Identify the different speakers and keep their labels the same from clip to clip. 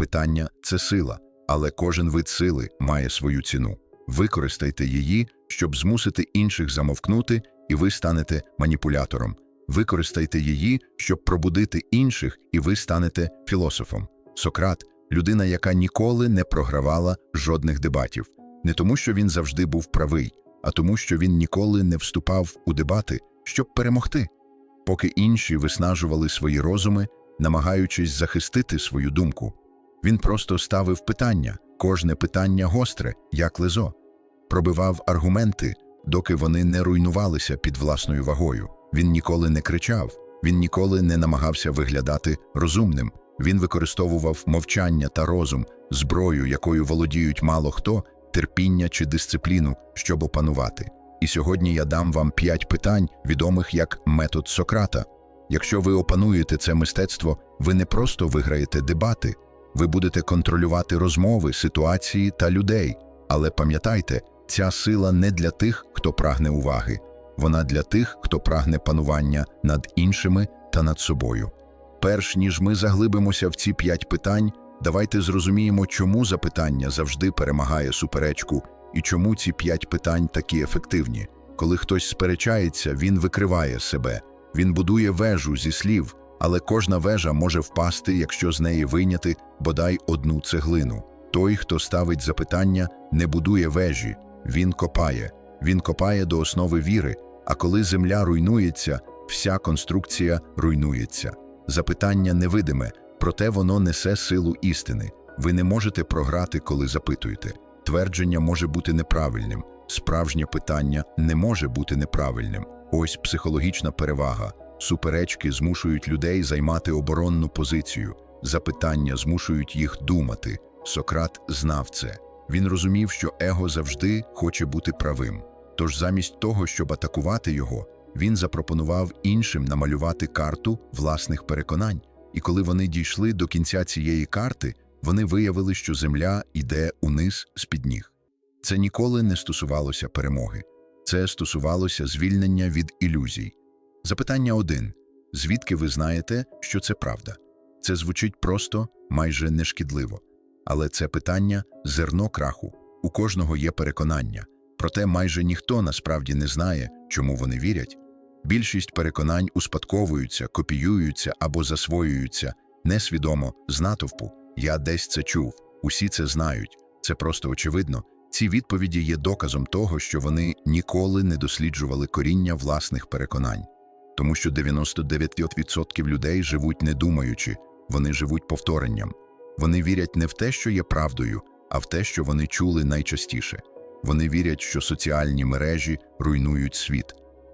Speaker 1: Питання це сила, але кожен вид сили має свою ціну. Використайте її, щоб змусити інших замовкнути, і ви станете маніпулятором. Використайте її, щоб пробудити інших, і ви станете філософом. Сократ людина, яка ніколи не програвала жодних дебатів, не тому, що він завжди був правий, а тому, що він ніколи не вступав у дебати, щоб перемогти. Поки інші виснажували свої розуми, намагаючись захистити свою думку. Він просто ставив питання, кожне питання гостре, як лезо, пробивав аргументи, доки вони не руйнувалися під власною вагою. Він ніколи не кричав, він ніколи не намагався виглядати розумним. Він використовував мовчання та розум, зброю, якою володіють мало хто, терпіння чи дисципліну, щоб опанувати. І сьогодні я дам вам п'ять питань, відомих як метод Сократа. Якщо ви опануєте це мистецтво, ви не просто виграєте дебати, ви будете контролювати розмови, ситуації та людей. Але пам'ятайте, ця сила не для тих, хто прагне уваги, вона для тих, хто прагне панування над іншими та над собою. Перш ніж ми заглибимося в ці п'ять питань, давайте зрозуміємо, чому запитання завжди перемагає суперечку і чому ці п'ять питань такі ефективні. Коли хтось сперечається, він викриває себе, він будує вежу зі слів, але кожна вежа може впасти, якщо з неї вийняти бодай одну цеглину. Той, хто ставить запитання, не будує вежі, він копає, він копає до основи віри, а коли земля руйнується, вся конструкція руйнується. Запитання невидиме, проте воно несе силу істини. Ви не можете програти, коли запитуєте. Твердження може бути неправильним, справжнє питання не може бути неправильним. Ось психологічна перевага. Суперечки змушують людей займати оборонну позицію, запитання змушують їх думати. Сократ знав це. Він розумів, що его завжди хоче бути правим. Тож замість того, щоб атакувати його, він запропонував іншим намалювати карту власних переконань. І коли вони дійшли до кінця цієї карти, вони виявили, що земля йде униз з-під ніг. Це ніколи не стосувалося перемоги, це стосувалося звільнення від ілюзій. Запитання один: звідки ви знаєте, що це правда? Це звучить просто, майже нешкідливо. Але це питання зерно краху. У кожного є переконання, проте майже ніхто насправді не знає, чому вони вірять. Більшість переконань успадковуються, копіюються або засвоюються несвідомо з натовпу. Я десь це чув, усі це знають. Це просто очевидно. Ці відповіді є доказом того, що вони ніколи не досліджували коріння власних переконань, тому що 99% людей живуть не думаючи, вони живуть повторенням. Вони вірять не в те, що є правдою, а в те, що вони чули найчастіше. Вони вірять, що соціальні мережі руйнують світ.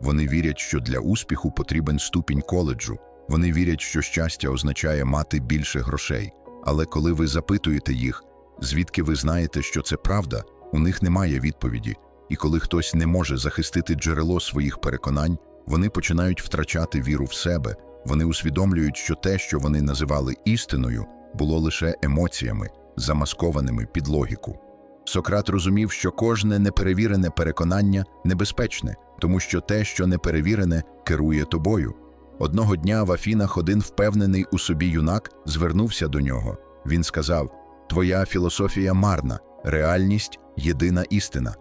Speaker 1: Вони вірять, що для успіху потрібен ступінь коледжу. Вони вірять, що щастя означає мати більше грошей. Але коли ви запитуєте їх, звідки ви знаєте, що це правда, у них немає відповіді. І коли хтось не може захистити джерело своїх переконань, вони починають втрачати віру в себе. Вони усвідомлюють, що те, що вони називали істиною, було лише емоціями, замаскованими під логіку. Сократ розумів, що кожне неперевірене переконання небезпечне, тому що те, що неперевірене, керує тобою. Одного дня в Афінах один впевнений у собі юнак звернувся до нього. Він сказав: Твоя філософія марна, реальність єдина істина.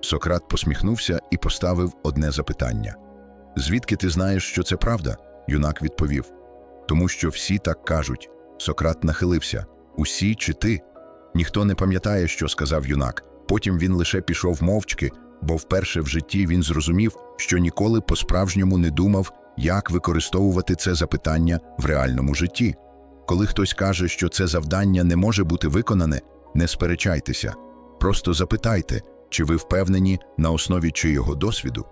Speaker 1: Сократ посміхнувся і поставив одне запитання: Звідки ти знаєш, що це правда? Юнак відповів: Тому що всі так кажуть. Сократ нахилився усі чи ти? Ніхто не пам'ятає, що сказав юнак. Потім він лише пішов мовчки, бо вперше в житті він зрозумів, що ніколи по-справжньому не думав, як використовувати це запитання в реальному житті. Коли хтось каже, що це завдання не може бути виконане, не сперечайтеся. Просто запитайте, чи ви впевнені на основі чийого досвіду.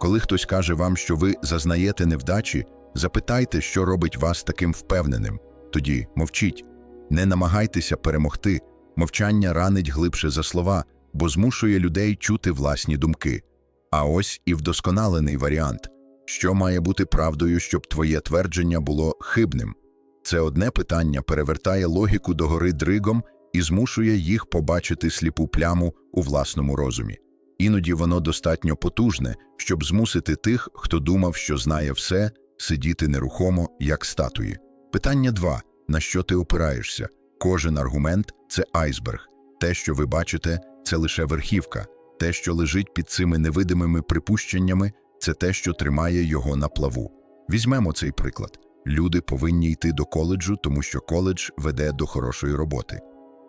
Speaker 1: Коли хтось каже вам, що ви зазнаєте невдачі, запитайте, що робить вас таким впевненим. Тоді мовчіть. Не намагайтеся перемогти. Мовчання ранить глибше за слова, бо змушує людей чути власні думки. А ось і вдосконалений варіант що має бути правдою, щоб твоє твердження було хибним. Це одне питання перевертає логіку догори дригом і змушує їх побачити сліпу пляму у власному розумі. Іноді воно достатньо потужне, щоб змусити тих, хто думав, що знає все, сидіти нерухомо, як статуї. Питання 2. на що ти опираєшся? Кожен аргумент це айсберг. Те, що ви бачите, це лише верхівка. Те, що лежить під цими невидимими припущеннями, це те, що тримає його на плаву. Візьмемо цей приклад. Люди повинні йти до коледжу, тому що коледж веде до хорошої роботи.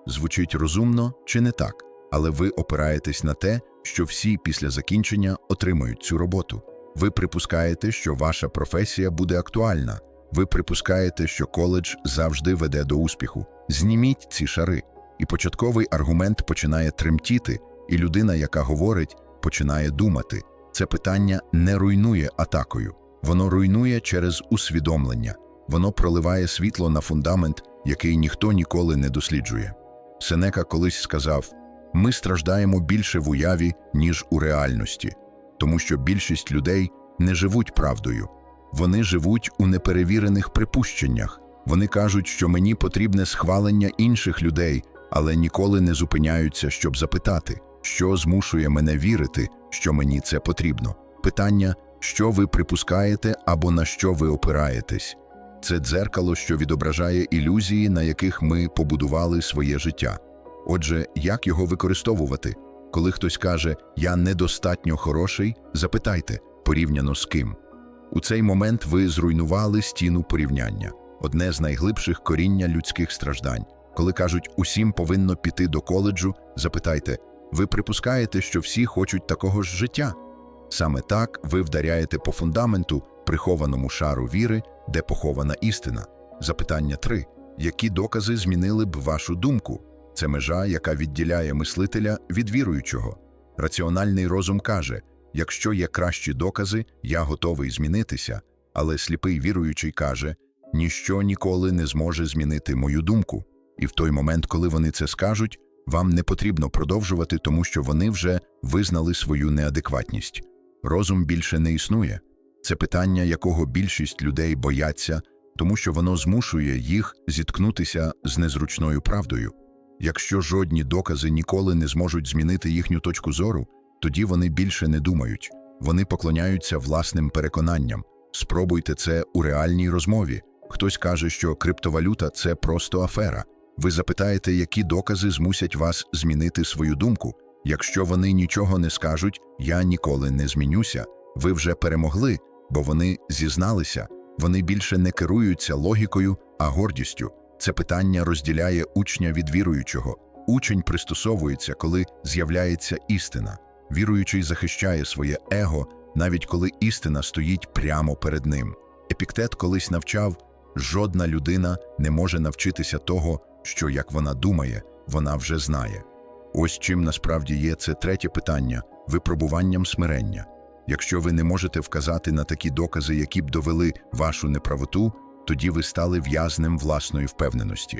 Speaker 1: Звучить розумно чи не так, але ви опираєтесь на те, що всі після закінчення отримають цю роботу. Ви припускаєте, що ваша професія буде актуальна. Ви припускаєте, що коледж завжди веде до успіху. Зніміть ці шари. І початковий аргумент починає тремтіти, і людина, яка говорить, починає думати. Це питання не руйнує атакою, воно руйнує через усвідомлення, воно проливає світло на фундамент, який ніхто ніколи не досліджує. Сенека колись сказав: ми страждаємо більше в уяві, ніж у реальності, тому що більшість людей не живуть правдою, вони живуть у неперевірених припущеннях. Вони кажуть, що мені потрібне схвалення інших людей, але ніколи не зупиняються, щоб запитати, що змушує мене вірити, що мені це потрібно. Питання, що ви припускаєте або на що ви опираєтесь. Це дзеркало, що відображає ілюзії, на яких ми побудували своє життя. Отже, як його використовувати? Коли хтось каже Я недостатньо хороший, запитайте порівняно з ким. У цей момент ви зруйнували стіну порівняння, одне з найглибших коріння людських страждань. Коли кажуть, усім повинно піти до коледжу, запитайте, ви припускаєте, що всі хочуть такого ж життя? Саме так ви вдаряєте по фундаменту, прихованому шару віри, де похована істина. Запитання 3. Які докази змінили б вашу думку? Це межа, яка відділяє мислителя від віруючого. Раціональний розум каже: якщо є кращі докази, я готовий змінитися, але сліпий віруючий каже, ніщо ніколи не зможе змінити мою думку. І в той момент, коли вони це скажуть, вам не потрібно продовжувати, тому що вони вже визнали свою неадекватність. Розум більше не існує. Це питання, якого більшість людей бояться, тому що воно змушує їх зіткнутися з незручною правдою. Якщо жодні докази ніколи не зможуть змінити їхню точку зору, тоді вони більше не думають, вони поклоняються власним переконанням. Спробуйте це у реальній розмові. Хтось каже, що криптовалюта це просто афера. Ви запитаєте, які докази змусять вас змінити свою думку. Якщо вони нічого не скажуть, я ніколи не змінюся. Ви вже перемогли, бо вони зізналися, вони більше не керуються логікою, а гордістю. Це питання розділяє учня від віруючого. Учень пристосовується, коли з'являється істина. Віруючий захищає своє его, навіть коли істина стоїть прямо перед ним. Епіктет колись навчав, жодна людина не може навчитися того, що як вона думає, вона вже знає. Ось чим насправді є це третє питання випробуванням смирення. Якщо ви не можете вказати на такі докази, які б довели вашу неправоту, тоді ви стали в'язнем власної впевненості.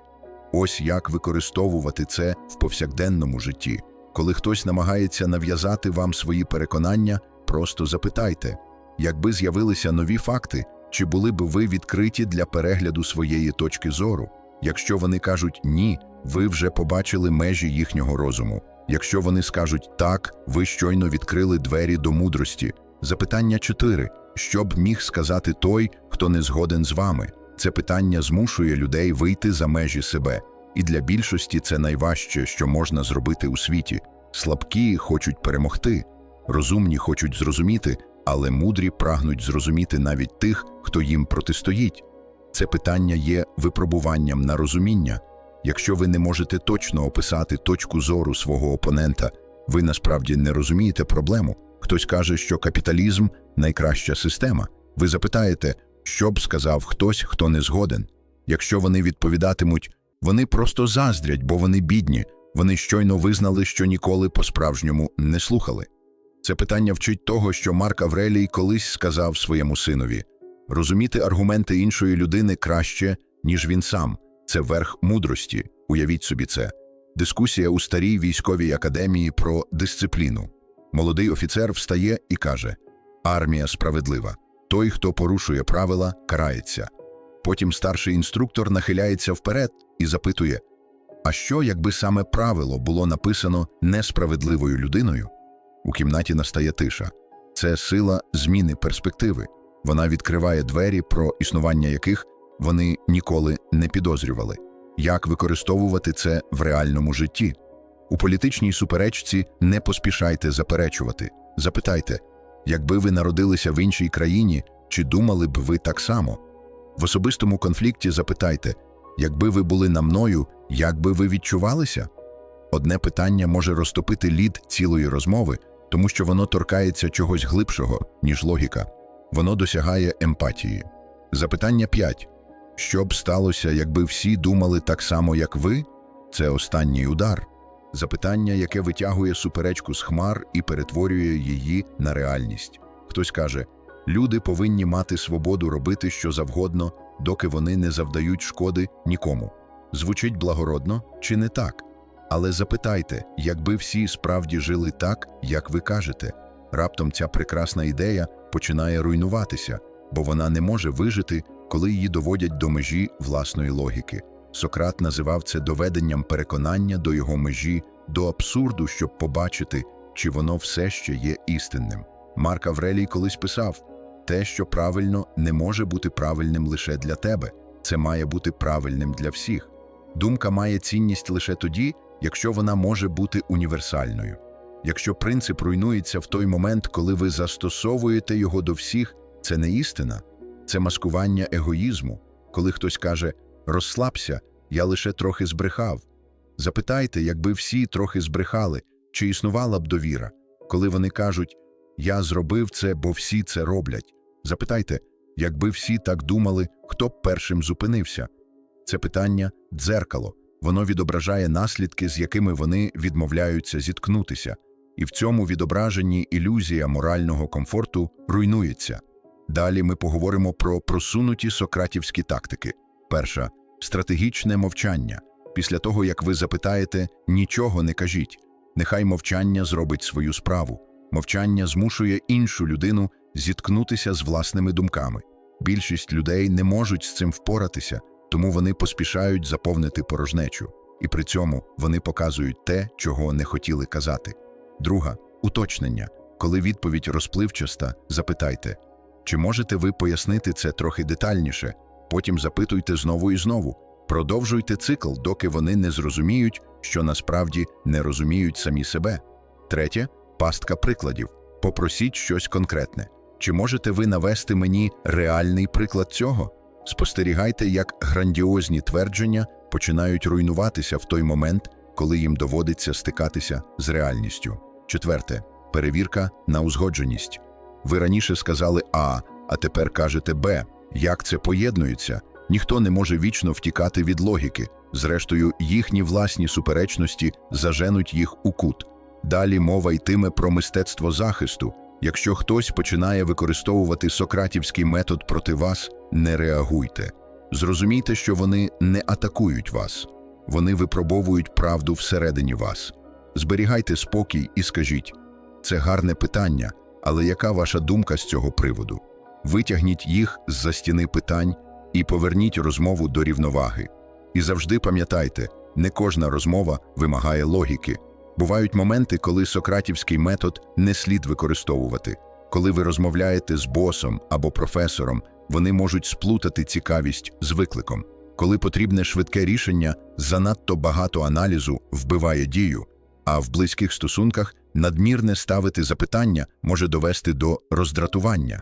Speaker 1: Ось як використовувати це в повсякденному житті. Коли хтось намагається нав'язати вам свої переконання, просто запитайте, якби з'явилися нові факти, чи були б ви відкриті для перегляду своєї точки зору? Якщо вони кажуть ні, ви вже побачили межі їхнього розуму. Якщо вони скажуть так, ви щойно відкрили двері до мудрості. Запитання 4. Що б міг сказати той, хто не згоден з вами? Це питання змушує людей вийти за межі себе, і для більшості це найважче, що можна зробити у світі. Слабкі хочуть перемогти, розумні хочуть зрозуміти, але мудрі прагнуть зрозуміти навіть тих, хто їм протистоїть. Це питання є випробуванням на розуміння. Якщо ви не можете точно описати точку зору свого опонента, ви насправді не розумієте проблему. Хтось каже, що капіталізм найкраща система. Ви запитаєте, що б сказав хтось, хто не згоден. Якщо вони відповідатимуть, вони просто заздрять, бо вони бідні, вони щойно визнали, що ніколи по-справжньому не слухали. Це питання вчить того, що Марк Аврелій колись сказав своєму синові розуміти аргументи іншої людини краще, ніж він сам. Це верх мудрості. Уявіть собі це. Дискусія у старій військовій академії про дисципліну. Молодий офіцер встає і каже: Армія справедлива. Той, хто порушує правила, карається. Потім старший інструктор нахиляється вперед і запитує: А що, якби саме правило було написано несправедливою людиною? У кімнаті настає тиша. Це сила зміни перспективи. Вона відкриває двері, про існування яких вони ніколи не підозрювали. як використовувати це в реальному житті. У політичній суперечці не поспішайте заперечувати. Запитайте, якби ви народилися в іншій країні, чи думали б ви так само? В особистому конфлікті запитайте, якби ви були на мною, як би ви відчувалися? Одне питання може розтопити лід цілої розмови, тому що воно торкається чогось глибшого, ніж логіка. Воно досягає емпатії. Запитання 5. Що б сталося, якби всі думали так само, як ви? Це останній удар. Запитання, яке витягує суперечку з хмар і перетворює її на реальність. Хтось каже: люди повинні мати свободу робити що завгодно, доки вони не завдають шкоди нікому. Звучить благородно чи не так? Але запитайте, якби всі справді жили так, як ви кажете, раптом ця прекрасна ідея починає руйнуватися, бо вона не може вижити, коли її доводять до межі власної логіки. Сократ називав це доведенням переконання до його межі, до абсурду, щоб побачити, чи воно все ще є істинним. Марк Аврелій колись писав: те, що правильно, не може бути правильним лише для тебе, це має бути правильним для всіх. Думка має цінність лише тоді, якщо вона може бути універсальною. Якщо принцип руйнується в той момент, коли ви застосовуєте його до всіх, це не істина, це маскування егоїзму, коли хтось каже розслабся, я лише трохи збрехав. Запитайте, якби всі трохи збрехали, чи існувала б довіра, коли вони кажуть Я зробив це, бо всі це роблять. Запитайте, якби всі так думали, хто б першим зупинився. Це питання дзеркало, воно відображає наслідки, з якими вони відмовляються зіткнутися, і в цьому відображенні ілюзія морального комфорту руйнується. Далі ми поговоримо про просунуті сократівські тактики. Перша стратегічне мовчання. Після того, як ви запитаєте, нічого не кажіть. Нехай мовчання зробить свою справу. Мовчання змушує іншу людину зіткнутися з власними думками. Більшість людей не можуть з цим впоратися, тому вони поспішають заповнити порожнечу, і при цьому вони показують те, чого не хотіли казати. Друга уточнення. Коли відповідь розпливчаста, запитайте, чи можете ви пояснити це трохи детальніше, потім запитуйте знову і знову. Продовжуйте цикл, доки вони не зрозуміють, що насправді не розуміють самі себе. Третє пастка прикладів. Попросіть щось конкретне. Чи можете ви навести мені реальний приклад цього? Спостерігайте, як грандіозні твердження починають руйнуватися в той момент, коли їм доводиться стикатися з реальністю. Четверте перевірка на узгодженість. Ви раніше сказали А, а тепер кажете Б. Як це поєднується? Ніхто не може вічно втікати від логіки. Зрештою, їхні власні суперечності заженуть їх у кут. Далі мова йтиме про мистецтво захисту. Якщо хтось починає використовувати сократівський метод проти вас, не реагуйте. Зрозумійте, що вони не атакують вас, вони випробовують правду всередині вас. Зберігайте спокій і скажіть: це гарне питання, але яка ваша думка з цього приводу? Витягніть їх з за стіни питань і поверніть розмову до рівноваги. І завжди пам'ятайте, не кожна розмова вимагає логіки. Бувають моменти, коли сократівський метод не слід використовувати. Коли ви розмовляєте з босом або професором, вони можуть сплутати цікавість з викликом. Коли потрібне швидке рішення, занадто багато аналізу вбиває дію, а в близьких стосунках надмірне ставити запитання може довести до роздратування.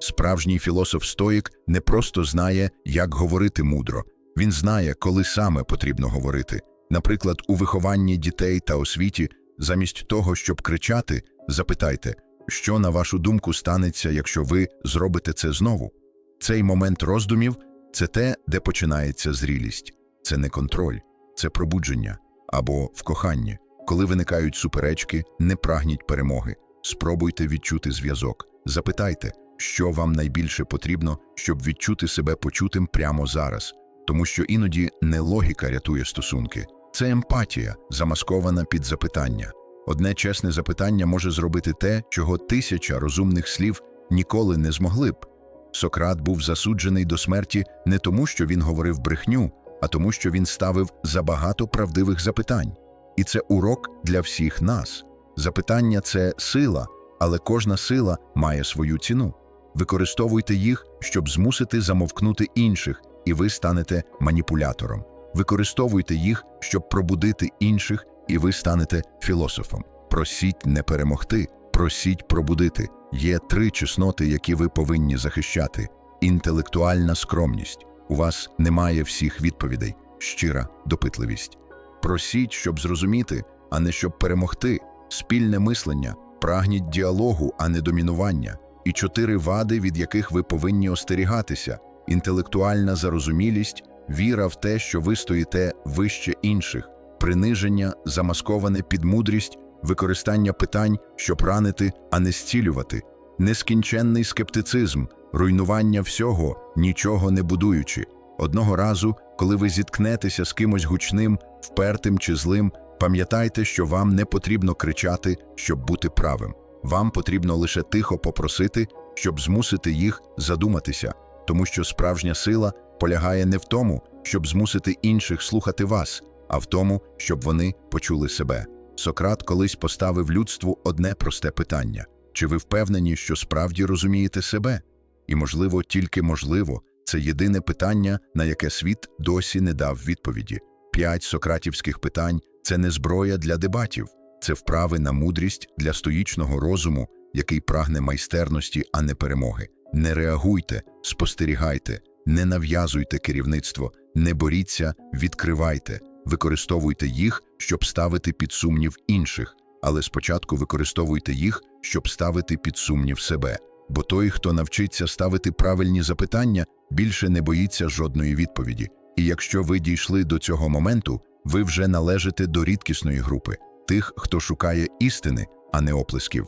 Speaker 1: Справжній філософ стоїк не просто знає, як говорити мудро, він знає, коли саме потрібно говорити. Наприклад, у вихованні дітей та освіті, замість того, щоб кричати, запитайте, що, на вашу думку, станеться, якщо ви зробите це знову. Цей момент роздумів це те, де починається зрілість, це не контроль, це пробудження або в коханні. Коли виникають суперечки, не прагніть перемоги, спробуйте відчути зв'язок, запитайте, що вам найбільше потрібно, щоб відчути себе почутим прямо зараз, тому що іноді не логіка рятує стосунки, це емпатія, замаскована під запитання. Одне чесне запитання може зробити те, чого тисяча розумних слів ніколи не змогли б. Сократ був засуджений до смерті не тому, що він говорив брехню, а тому, що він ставив забагато правдивих запитань. І це урок для всіх нас. Запитання це сила, але кожна сила має свою ціну. Використовуйте їх, щоб змусити замовкнути інших, і ви станете маніпулятором. використовуйте їх, щоб пробудити інших, і ви станете філософом. Просіть не перемогти, просіть пробудити. Є три чесноти, які ви повинні захищати: інтелектуальна скромність. У вас немає всіх відповідей, щира допитливість. Просіть, щоб зрозуміти, а не щоб перемогти, спільне мислення, прагніть діалогу, а не домінування, і чотири вади, від яких ви повинні остерігатися: інтелектуальна зарозумілість, віра в те, що ви стоїте вище інших, приниження, замасковане під мудрість, використання питань, щоб ранити, а не зцілювати, нескінченний скептицизм, руйнування всього, нічого не будуючи. Одного разу, коли ви зіткнетеся з кимось гучним, впертим чи злим, пам'ятайте, що вам не потрібно кричати, щоб бути правим. Вам потрібно лише тихо попросити, щоб змусити їх задуматися, тому що справжня сила полягає не в тому, щоб змусити інших слухати вас, а в тому, щоб вони почули себе. Сократ колись поставив людству одне просте питання: чи ви впевнені, що справді розумієте себе? І, можливо, тільки можливо, це єдине питання, на яке світ досі не дав відповіді. П'ять сократівських питань це не зброя для дебатів, це вправи на мудрість для стоїчного розуму, який прагне майстерності, а не перемоги. Не реагуйте, спостерігайте, не нав'язуйте керівництво, не боріться, відкривайте, використовуйте їх, щоб ставити під сумнів інших, але спочатку використовуйте їх, щоб ставити під сумнів себе. Бо той, хто навчиться ставити правильні запитання, більше не боїться жодної відповіді. І якщо ви дійшли до цього моменту, ви вже належите до рідкісної групи тих, хто шукає істини, а не оплесків.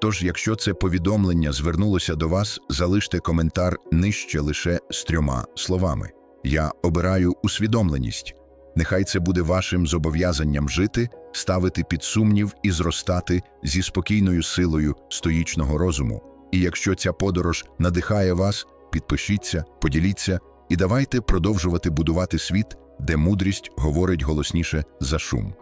Speaker 1: Тож, якщо це повідомлення звернулося до вас, залиште коментар нижче лише з трьома словами: Я обираю усвідомленість. Нехай це буде вашим зобов'язанням жити, ставити під сумнів і зростати зі спокійною силою стоїчного розуму. І якщо ця подорож надихає вас, підпишіться, поділіться і давайте продовжувати будувати світ, де мудрість говорить голосніше за шум.